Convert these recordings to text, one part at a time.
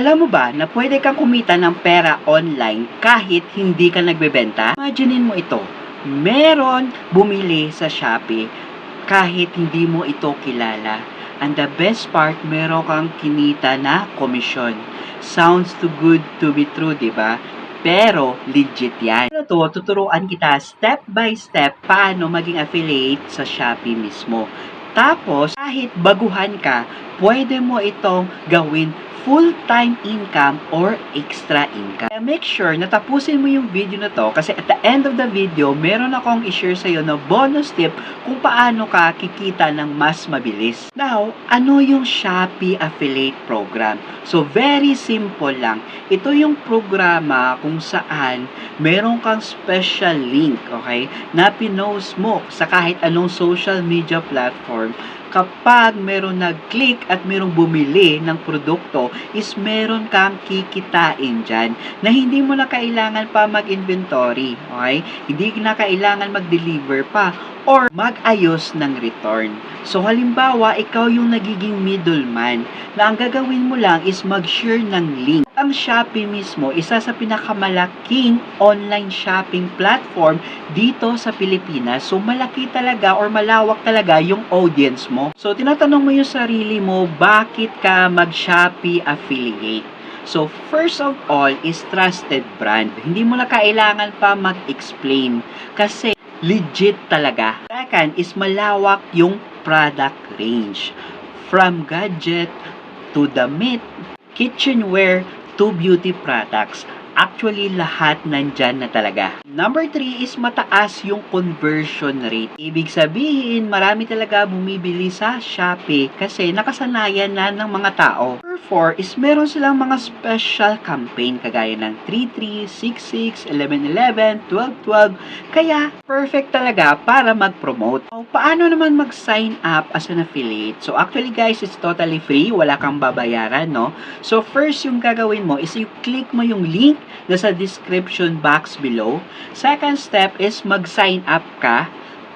Alam mo ba na pwede kang kumita ng pera online kahit hindi ka nagbebenta? Imaginein mo ito. Meron bumili sa Shopee kahit hindi mo ito kilala. And the best part, meron kang kinita na komisyon. Sounds too good to be true, di ba? Pero legit yan. Pero to, tuturuan kita step by step paano maging affiliate sa Shopee mismo. Tapos, kahit baguhan ka, pwede mo itong gawin full-time income or extra income. Make sure na tapusin mo yung video na to kasi at the end of the video, meron akong i-share sa'yo na bonus tip kung paano ka kikita ng mas mabilis. Now, ano yung Shopee Affiliate Program? So, very simple lang. Ito yung programa kung saan meron kang special link, okay, na pinost mo sa kahit anong social media platform kapag meron nag-click at merong bumili ng produkto is meron kang kikitain dyan na hindi mo na kailangan pa mag-inventory, okay? Hindi na kailangan mag-deliver pa or mag-ayos ng return. So halimbawa, ikaw yung nagiging middleman na ang gagawin mo lang is mag-share ng link. Ang Shopee mismo, isa sa pinakamalaking online shopping platform dito sa Pilipinas. So malaki talaga or malawak talaga yung audience mo. So tinatanong mo yung sarili mo, bakit ka mag-Shopee affiliate? So, first of all is trusted brand. Hindi mo na kailangan pa mag-explain kasi legit talaga. Second is malawak yung product range. From gadget to damit, kitchenware to beauty products. Actually, lahat nandyan na talaga. Number 3 is mataas yung conversion rate. Ibig sabihin, marami talaga bumibili sa Shopee kasi nakasanayan na ng mga tao. Number 4 is meron silang mga special campaign kagaya ng 33, 66, 1111, 1212. Kaya, perfect talaga para mag-promote. So, paano naman mag-sign up as an affiliate? So, actually guys, it's totally free. Wala kang babayaran, no? So, first yung gagawin mo is you click mo yung link na sa description box below. Second step is mag-sign up ka.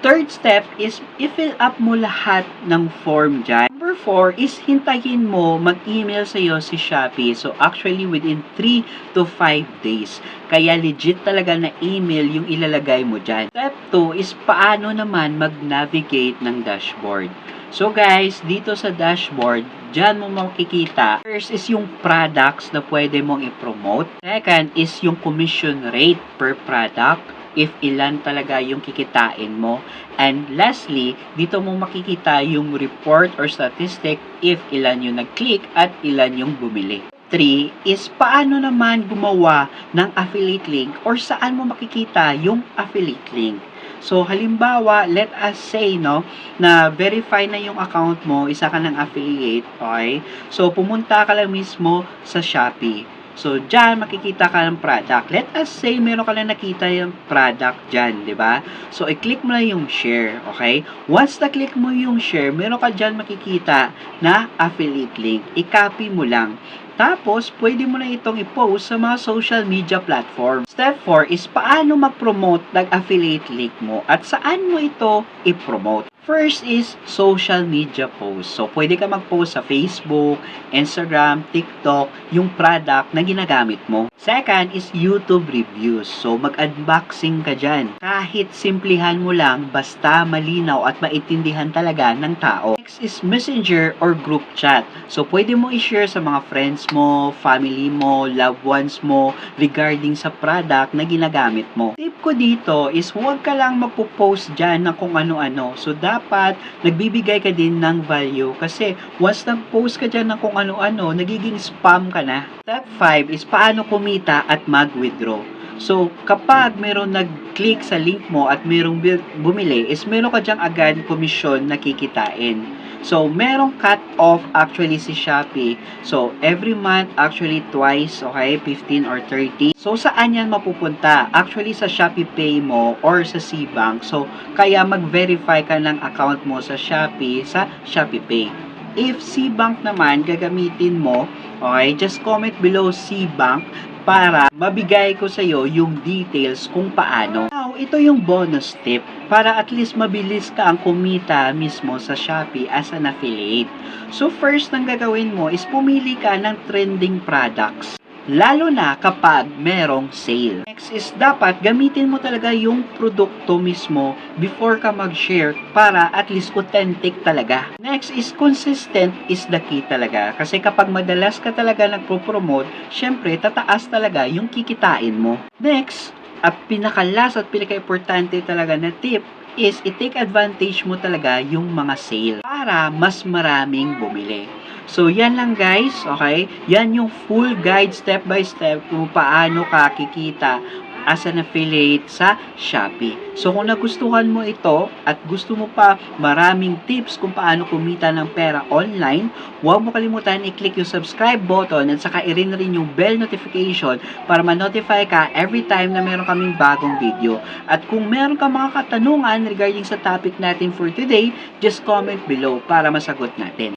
Third step is i-fill up mo lahat ng form dyan. Number 4 is hintayin mo mag-email sa'yo si Shopee. So actually within 3 to 5 days. Kaya legit talaga na email yung ilalagay mo dyan. Step 2 is paano naman mag-navigate ng dashboard. So guys, dito sa dashboard, dyan mo makikita. First is yung products na pwede mong i-promote. Second is yung commission rate per product if ilan talaga yung kikitain mo. And lastly, dito mo makikita yung report or statistic if ilan yung nag-click at ilan yung bumili. 3 is paano naman gumawa ng affiliate link or saan mo makikita yung affiliate link. So, halimbawa, let us say, no, na verify na yung account mo, isa ka ng affiliate, okay? So, pumunta ka lang mismo sa Shopee. So, dyan, makikita ka ng product. Let us say, meron ka lang nakita yung product dyan, di ba? So, i-click mo lang yung share, okay? Once na-click mo yung share, meron ka dyan makikita na affiliate link. I-copy mo lang. Tapos, pwede mo na itong i-post sa mga social media platform. Step 4 is paano mag-promote ng affiliate link mo at saan mo ito i-promote. First is social media post. So, pwede ka mag-post sa Facebook, Instagram, TikTok, yung product na ginagamit mo. Second is YouTube reviews. So, mag-unboxing ka dyan. Kahit simplihan mo lang, basta malinaw at maintindihan talaga ng tao. Next is messenger or group chat. So, pwede mo i-share sa mga friends mo, family mo, loved ones mo regarding sa product na ginagamit mo. Tip ko dito is huwag ka lang magpo-post dyan ng kung ano-ano. So, dapat nagbibigay ka din ng value kasi once nag-post ka dyan ng kung ano-ano, nagiging spam ka na. Step 5 is paano kumita at mag-withdraw. So, kapag meron nag-click sa link mo at merong bumili, is meron ka dyang agad komisyon na kikitain. So, merong cut-off actually si Shopee. So, every month, actually twice, okay, 15 or 30. So, saan yan mapupunta? Actually, sa Shopee Pay mo or sa Cbank. So, kaya mag-verify ka ng account mo sa Shopee, sa Shopee Pay. If Cbank naman, gagamitin mo, Okay? Just comment below C-Bank para mabigay ko sa iyo yung details kung paano. Now, ito yung bonus tip para at least mabilis ka ang kumita mismo sa Shopee as an affiliate. So, first nang gagawin mo is pumili ka ng trending products. Lalo na kapag merong sale. Next is dapat gamitin mo talaga yung produkto mismo before ka mag-share para at least authentic talaga. Next is consistent is the key talaga. Kasi kapag madalas ka talaga nagpo-promote, syempre tataas talaga yung kikitain mo. Next, at pinakalas at pinaka-importante talaga na tip is i-take advantage mo talaga yung mga sale para mas maraming bumili. So, yan lang guys, okay? Yan yung full guide step by step kung paano ka kikita as an affiliate sa Shopee. So, kung nagustuhan mo ito at gusto mo pa maraming tips kung paano kumita ng pera online, huwag mo kalimutan i-click yung subscribe button at saka i-ring rin yung bell notification para ma-notify ka every time na meron kaming bagong video. At kung meron ka mga katanungan regarding sa topic natin for today, just comment below para masagot natin.